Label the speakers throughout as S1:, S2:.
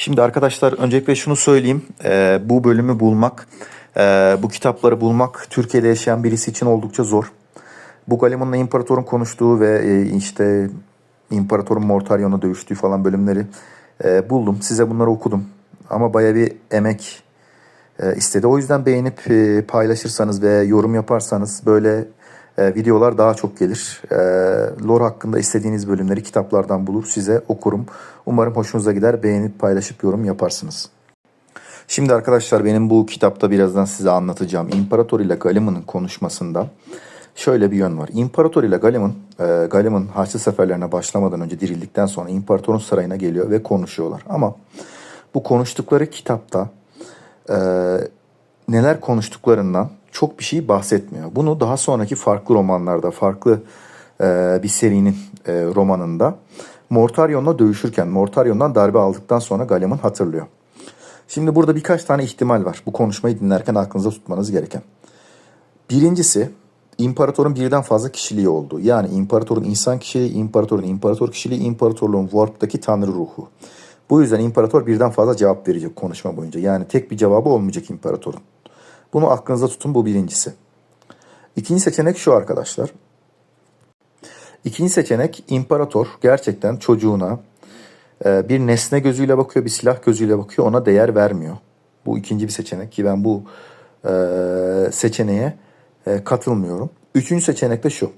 S1: Şimdi arkadaşlar öncelikle şunu söyleyeyim. Ee, bu bölümü bulmak, e, bu kitapları bulmak Türkiye'de yaşayan birisi için oldukça zor. Bu Galimon'la İmparator'un konuştuğu ve e, işte İmparator'un Mortarion'la dövüştüğü falan bölümleri e, buldum. Size bunları okudum. Ama baya bir emek e, istedi. O yüzden beğenip e, paylaşırsanız ve yorum yaparsanız böyle e, videolar daha çok gelir. E, lore hakkında istediğiniz bölümleri kitaplardan bulur size okurum. Umarım hoşunuza gider. Beğenip paylaşıp yorum yaparsınız. Şimdi arkadaşlar benim bu kitapta birazdan size anlatacağım İmparator ile Galim'in konuşmasında şöyle bir yön var. İmparator ile Galim'in e, Galim'in Haçlı seferlerine başlamadan önce dirildikten sonra İmparator'un sarayına geliyor ve konuşuyorlar. Ama bu konuştukları kitapta e, neler konuştuklarından çok bir şey bahsetmiyor. Bunu daha sonraki farklı romanlarda, farklı e, bir serinin e, romanında Mortarion'la dövüşürken, Mortarion'dan darbe aldıktan sonra Galem'in hatırlıyor. Şimdi burada birkaç tane ihtimal var. Bu konuşmayı dinlerken aklınızda tutmanız gereken. Birincisi imparatorun birden fazla kişiliği olduğu. Yani imparatorun insan kişiliği, imparatorun imparator kişiliği, imparatorluğun warp'taki tanrı ruhu. Bu yüzden imparator birden fazla cevap verecek konuşma boyunca. Yani tek bir cevabı olmayacak imparatorun. Bunu aklınızda tutun bu birincisi. İkinci seçenek şu arkadaşlar. İkinci seçenek imparator gerçekten çocuğuna e, bir nesne gözüyle bakıyor, bir silah gözüyle bakıyor, ona değer vermiyor. Bu ikinci bir seçenek ki ben bu e, seçeneğe e, katılmıyorum. Üçüncü seçenek de şu.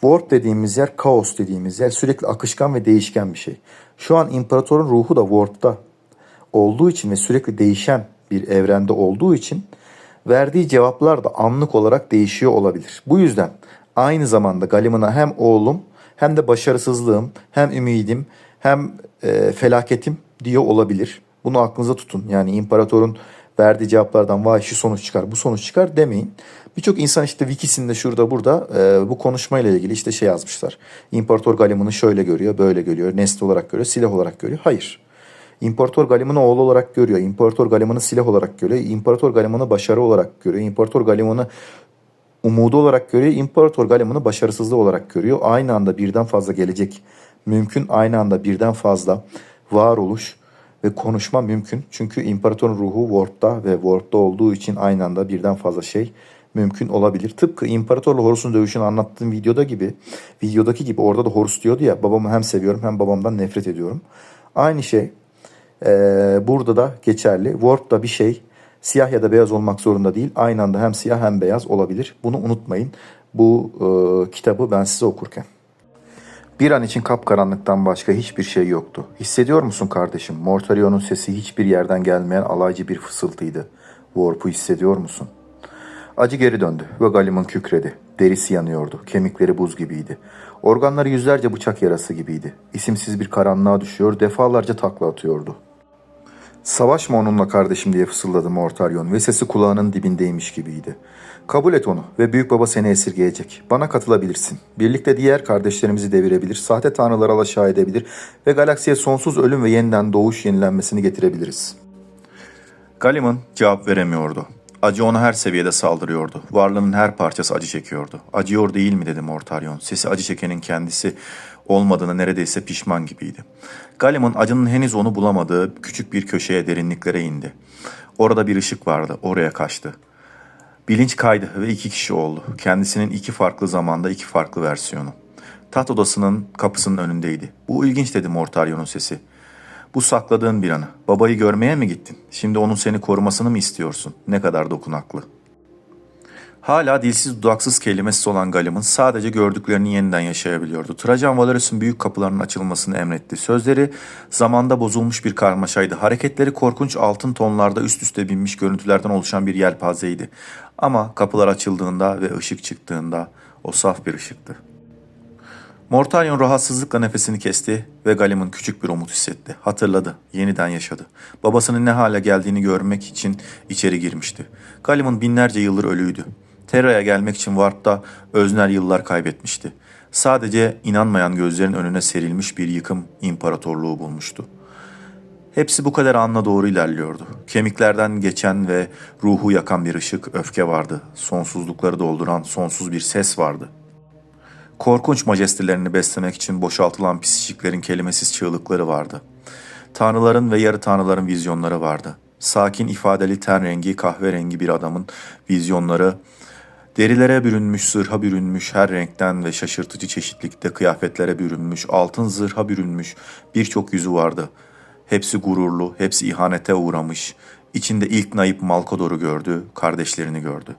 S1: Warp dediğimiz yer, kaos dediğimiz yer sürekli akışkan ve değişken bir şey. Şu an imparatorun ruhu da Warp'ta olduğu için ve sürekli değişen bir evrende olduğu için verdiği cevaplar da anlık olarak değişiyor olabilir. Bu yüzden aynı zamanda Galim'ına hem oğlum hem de başarısızlığım hem ümidim hem e, felaketim diyor olabilir. Bunu aklınıza tutun. Yani imparatorun verdiği cevaplardan vay şu sonuç çıkar bu sonuç çıkar demeyin. Birçok insan işte wikisinde şurada burada e, bu konuşmayla ilgili işte şey yazmışlar. İmparator Galim'ini şöyle görüyor, böyle görüyor, nesne olarak görüyor, silah olarak görüyor. Hayır. İmparator Galim'ini oğlu olarak görüyor. İmparator Galim'ini silah olarak görüyor. İmparator Galim'ini başarı olarak görüyor. İmparator Galim'ini umudu olarak görüyor. İmparator Galim'ini başarısızlığı olarak görüyor. Aynı anda birden fazla gelecek mümkün. Aynı anda birden fazla varoluş ve konuşma mümkün. Çünkü imparatorun ruhu Warp'ta ve Warp'ta olduğu için aynı anda birden fazla şey mümkün olabilir. Tıpkı İmparatorla Horus'un dövüşünü anlattığım videoda gibi, videodaki gibi orada da Horus diyordu ya babamı hem seviyorum hem babamdan nefret ediyorum. Aynı şey burada da geçerli. Warp'ta bir şey siyah ya da beyaz olmak zorunda değil. Aynı anda hem siyah hem beyaz olabilir. Bunu unutmayın. Bu e, kitabı ben size okurken. Bir an için kapkaranlıktan başka hiçbir şey yoktu. Hissediyor musun kardeşim? Mortarion'un sesi hiçbir yerden gelmeyen alaycı bir fısıltıydı. Warp'u hissediyor musun? Acı geri döndü ve Galim'in kükredi. Derisi yanıyordu. Kemikleri buz gibiydi. Organları yüzlerce bıçak yarası gibiydi. İsimsiz bir karanlığa düşüyor, defalarca takla atıyordu. Savaşma onunla kardeşim diye fısıldadı Mortarion ve sesi kulağının dibindeymiş gibiydi. Kabul et onu ve büyük baba seni esirgeyecek. Bana katılabilirsin. Birlikte diğer kardeşlerimizi devirebilir, sahte tanrılara alaşağı edebilir ve galaksiye sonsuz ölüm ve yeniden doğuş yenilenmesini getirebiliriz. Galimon cevap veremiyordu. Acı ona her seviyede saldırıyordu. Varlığının her parçası acı çekiyordu. Acıyor değil mi dedi Mortarion. Sesi acı çekenin kendisi olmadığını neredeyse pişman gibiydi. Galimon acının henüz onu bulamadığı küçük bir köşeye derinliklere indi. Orada bir ışık vardı. Oraya kaçtı. Bilinç kaydı ve iki kişi oldu. Kendisinin iki farklı zamanda iki farklı versiyonu. Taht odasının kapısının önündeydi. Bu ilginç dedi Mortarion'un sesi. Bu sakladığın bir anı. Babayı görmeye mi gittin? Şimdi onun seni korumasını mı istiyorsun? Ne kadar dokunaklı. Hala dilsiz dudaksız kelimesiz olan Galim'in sadece gördüklerini yeniden yaşayabiliyordu. Trajan Valerus'un büyük kapılarının açılmasını emretti. Sözleri zamanda bozulmuş bir karmaşaydı. Hareketleri korkunç altın tonlarda üst üste binmiş görüntülerden oluşan bir yelpazeydi. Ama kapılar açıldığında ve ışık çıktığında o saf bir ışıktı. Mortarion rahatsızlıkla nefesini kesti ve Galim'in küçük bir umut hissetti. Hatırladı, yeniden yaşadı. Babasının ne hale geldiğini görmek için içeri girmişti. Galim'in binlerce yıldır ölüydü. Terra'ya gelmek için Warp'ta öznel yıllar kaybetmişti. Sadece inanmayan gözlerin önüne serilmiş bir yıkım imparatorluğu bulmuştu. Hepsi bu kadar anla doğru ilerliyordu. Kemiklerden geçen ve ruhu yakan bir ışık, öfke vardı. Sonsuzlukları dolduran sonsuz bir ses vardı.'' Korkunç majestelerini beslemek için boşaltılan pisiciklerin kelimesiz çığlıkları vardı. Tanrıların ve yarı tanrıların vizyonları vardı. Sakin ifadeli ten rengi kahverengi bir adamın vizyonları, derilere bürünmüş, zırha bürünmüş, her renkten ve şaşırtıcı çeşitlilikte kıyafetlere bürünmüş, altın zırha bürünmüş birçok yüzü vardı. Hepsi gururlu, hepsi ihanete uğramış. İçinde ilk Naip Malkador'u gördü, kardeşlerini gördü.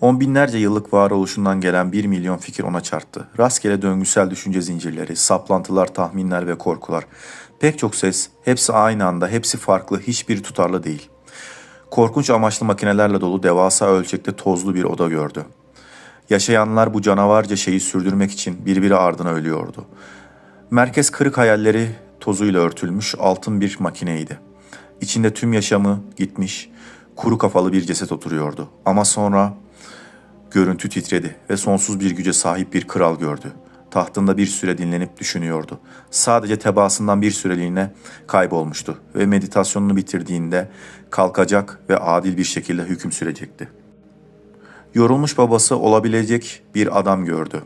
S1: On binlerce yıllık varoluşundan gelen bir milyon fikir ona çarptı. Rastgele döngüsel düşünce zincirleri, saplantılar, tahminler ve korkular. Pek çok ses, hepsi aynı anda, hepsi farklı, hiçbiri tutarlı değil. Korkunç amaçlı makinelerle dolu devasa ölçekte tozlu bir oda gördü. Yaşayanlar bu canavarca şeyi sürdürmek için birbiri ardına ölüyordu. Merkez kırık hayalleri tozuyla örtülmüş altın bir makineydi. İçinde tüm yaşamı gitmiş, kuru kafalı bir ceset oturuyordu. Ama sonra görüntü titredi ve sonsuz bir güce sahip bir kral gördü. Tahtında bir süre dinlenip düşünüyordu. Sadece tebaasından bir süreliğine kaybolmuştu ve meditasyonunu bitirdiğinde kalkacak ve adil bir şekilde hüküm sürecekti. Yorulmuş babası olabilecek bir adam gördü.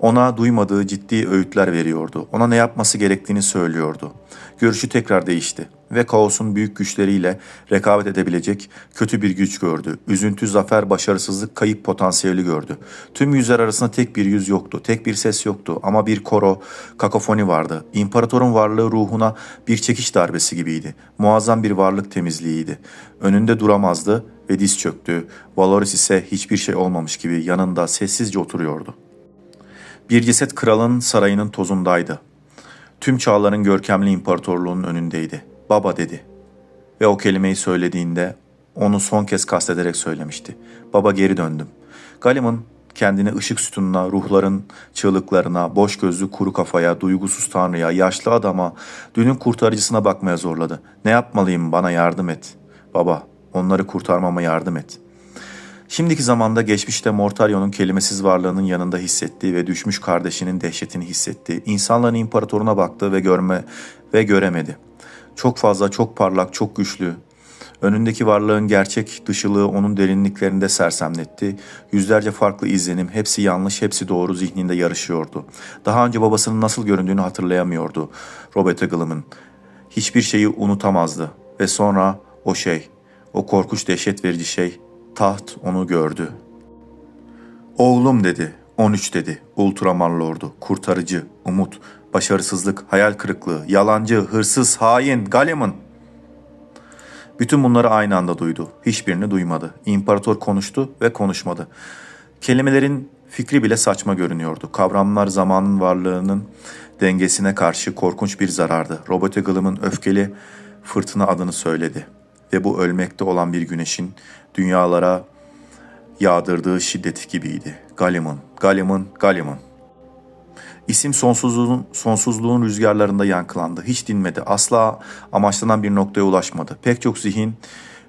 S1: Ona duymadığı ciddi öğütler veriyordu. Ona ne yapması gerektiğini söylüyordu. Görüşü tekrar değişti ve kaosun büyük güçleriyle rekabet edebilecek kötü bir güç gördü. Üzüntü, zafer, başarısızlık, kayıp potansiyeli gördü. Tüm yüzler arasında tek bir yüz yoktu, tek bir ses yoktu ama bir koro, kakofoni vardı. İmparatorun varlığı ruhuna bir çekiş darbesi gibiydi. Muazzam bir varlık temizliğiydi. Önünde duramazdı ve diz çöktü. Valoris ise hiçbir şey olmamış gibi yanında sessizce oturuyordu. Bir ceset kralın sarayının tozundaydı. Tüm çağların görkemli imparatorluğunun önündeydi. Baba dedi. Ve o kelimeyi söylediğinde onu son kez kastederek söylemişti. Baba geri döndüm. Galim'in kendini ışık sütununa, ruhların çığlıklarına, boş gözlü kuru kafaya, duygusuz tanrıya, yaşlı adama, dünün kurtarıcısına bakmaya zorladı. Ne yapmalıyım bana yardım et. Baba, onları kurtarmama yardım et.'' Şimdiki zamanda geçmişte Mortario'nun kelimesiz varlığının yanında hissettiği ve düşmüş kardeşinin dehşetini hissettiği, insanların imparatoruna baktı ve görme ve göremedi. Çok fazla, çok parlak, çok güçlü. Önündeki varlığın gerçek dışılığı onun derinliklerinde sersemletti. Yüzlerce farklı izlenim, hepsi yanlış, hepsi doğru zihninde yarışıyordu. Daha önce babasının nasıl göründüğünü hatırlayamıyordu Robert Eagle'ın. Hiçbir şeyi unutamazdı ve sonra o şey, o korkunç dehşet verici şey Taht onu gördü. Oğlum dedi, 13 dedi, Ultraman Lordu, kurtarıcı, umut, başarısızlık, hayal kırıklığı, yalancı, hırsız, hain, Galemon. Bütün bunları aynı anda duydu. Hiçbirini duymadı. İmparator konuştu ve konuşmadı. Kelimelerin fikri bile saçma görünüyordu. Kavramlar zamanın varlığının dengesine karşı korkunç bir zarardı. Robot Eagle'ımın öfkeli fırtına adını söyledi. Ve bu ölmekte olan bir güneşin dünyalara yağdırdığı şiddet gibiydi. Galimon, Galimon, Galimon. İsim sonsuzluğun, sonsuzluğun rüzgarlarında yankılandı. Hiç dinmedi. Asla amaçlanan bir noktaya ulaşmadı. Pek çok zihin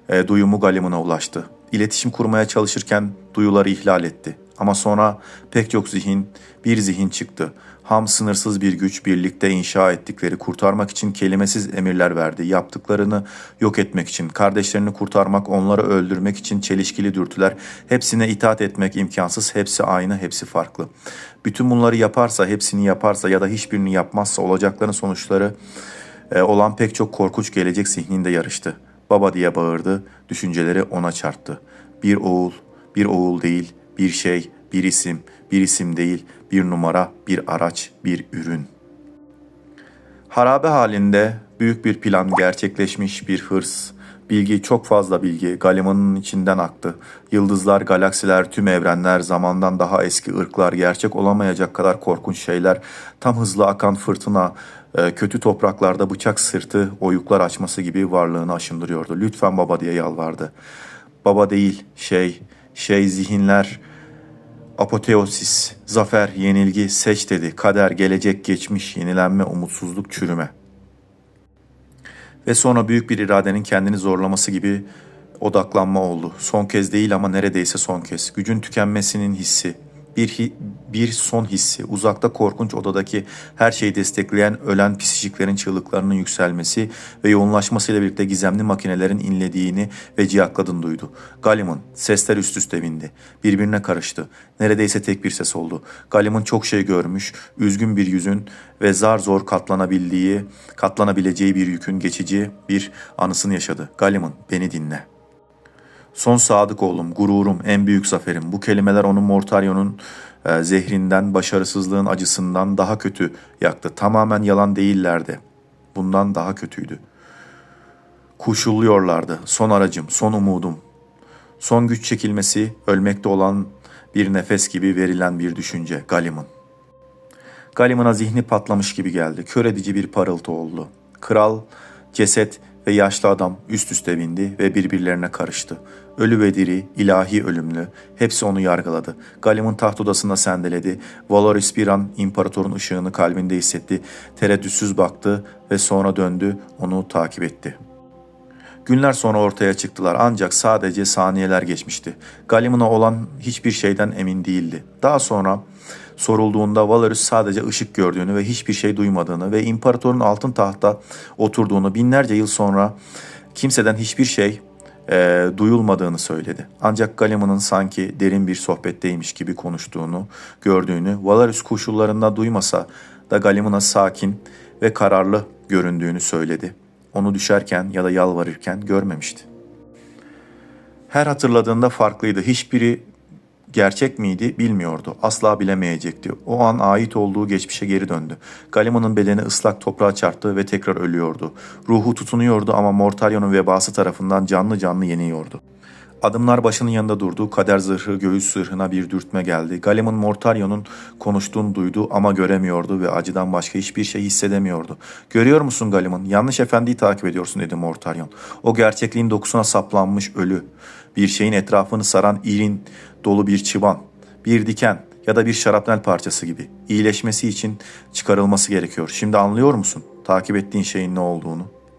S1: e, duyumu Galimon'a ulaştı. İletişim kurmaya çalışırken duyuları ihlal etti. Ama sonra pek çok zihin, bir zihin çıktı. Ham sınırsız bir güç birlikte inşa ettikleri kurtarmak için kelimesiz emirler verdi. Yaptıklarını yok etmek için, kardeşlerini kurtarmak, onları öldürmek için çelişkili dürtüler. Hepsine itaat etmek imkansız, hepsi aynı, hepsi farklı. Bütün bunları yaparsa, hepsini yaparsa ya da hiçbirini yapmazsa olacakların sonuçları e, olan pek çok korkunç gelecek zihninde yarıştı. Baba diye bağırdı, düşünceleri ona çarptı. Bir oğul, bir oğul değil, bir şey, bir isim, bir isim değil, bir numara, bir araç, bir ürün. Harabe halinde büyük bir plan gerçekleşmiş bir hırs, bilgi çok fazla bilgi Galiman'ın içinden aktı. Yıldızlar, galaksiler, tüm evrenler, zamandan daha eski ırklar, gerçek olamayacak kadar korkunç şeyler, tam hızlı akan fırtına, e, kötü topraklarda bıçak sırtı, oyuklar açması gibi varlığını aşındırıyordu. Lütfen baba diye yalvardı. Baba değil, şey, şey zihinler, Apoteosis, zafer, yenilgi, seç dedi, kader, gelecek, geçmiş, yenilenme, umutsuzluk, çürüme. Ve sonra büyük bir iradenin kendini zorlaması gibi odaklanma oldu. Son kez değil ama neredeyse son kez. Gücün tükenmesinin hissi. Bir, hi, bir son hissi, uzakta korkunç odadaki her şeyi destekleyen ölen psikiklerin çığlıklarının yükselmesi ve yoğunlaşmasıyla birlikte gizemli makinelerin inlediğini ve ciyakladığını duydu. Galim'in sesler üst üste bindi. Birbirine karıştı. Neredeyse tek bir ses oldu. Galim'in çok şey görmüş, üzgün bir yüzün ve zar zor katlanabildiği, katlanabileceği bir yükün geçici bir anısını yaşadı. Galim'in beni dinle. Son sadık oğlum, gururum, en büyük zaferim. Bu kelimeler onun Mortario'nun e, zehrinden, başarısızlığın acısından daha kötü yaktı. Tamamen yalan değillerdi. Bundan daha kötüydü. Kuşuluyorlardı. Son aracım, son umudum. Son güç çekilmesi, ölmekte olan bir nefes gibi verilen bir düşünce. Galim'in. Galim'ına zihni patlamış gibi geldi. Kör edici bir parıltı oldu. Kral, ceset ve yaşlı adam üst üste bindi ve birbirlerine karıştı. Ölü ve diri, ilahi ölümlü, hepsi onu yargıladı. Galim'in taht odasında sendeledi. Valoris bir an imparatorun ışığını kalbinde hissetti. Tereddütsüz baktı ve sonra döndü, onu takip etti.'' Günler sonra ortaya çıktılar ancak sadece saniyeler geçmişti. Galimuna olan hiçbir şeyden emin değildi. Daha sonra sorulduğunda Valerius sadece ışık gördüğünü ve hiçbir şey duymadığını ve imparatorun altın tahta oturduğunu binlerce yıl sonra kimseden hiçbir şey e, duyulmadığını söyledi. Ancak Galiman'ın sanki derin bir sohbetteymiş gibi konuştuğunu, gördüğünü, Valerius koşullarında duymasa da Galiman'a sakin ve kararlı göründüğünü söyledi onu düşerken ya da yalvarırken görmemişti. Her hatırladığında farklıydı. Hiçbiri gerçek miydi bilmiyordu. Asla bilemeyecekti. O an ait olduğu geçmişe geri döndü. Galima'nın bedeni ıslak toprağa çarptı ve tekrar ölüyordu. Ruhu tutunuyordu ama Mortario'nun vebası tarafından canlı canlı yeniyordu. Adımlar başının yanında durdu. Kader zırhı göğüs zırhına bir dürtme geldi. Galem'in Mortario'nun konuştuğunu duydu ama göremiyordu ve acıdan başka hiçbir şey hissedemiyordu. Görüyor musun Galem'in? Yanlış efendiyi takip ediyorsun dedi Mortarion. O gerçekliğin dokusuna saplanmış ölü. Bir şeyin etrafını saran irin dolu bir çıban. Bir diken ya da bir şarapnel parçası gibi. İyileşmesi için çıkarılması gerekiyor. Şimdi anlıyor musun? Takip ettiğin şeyin ne olduğunu.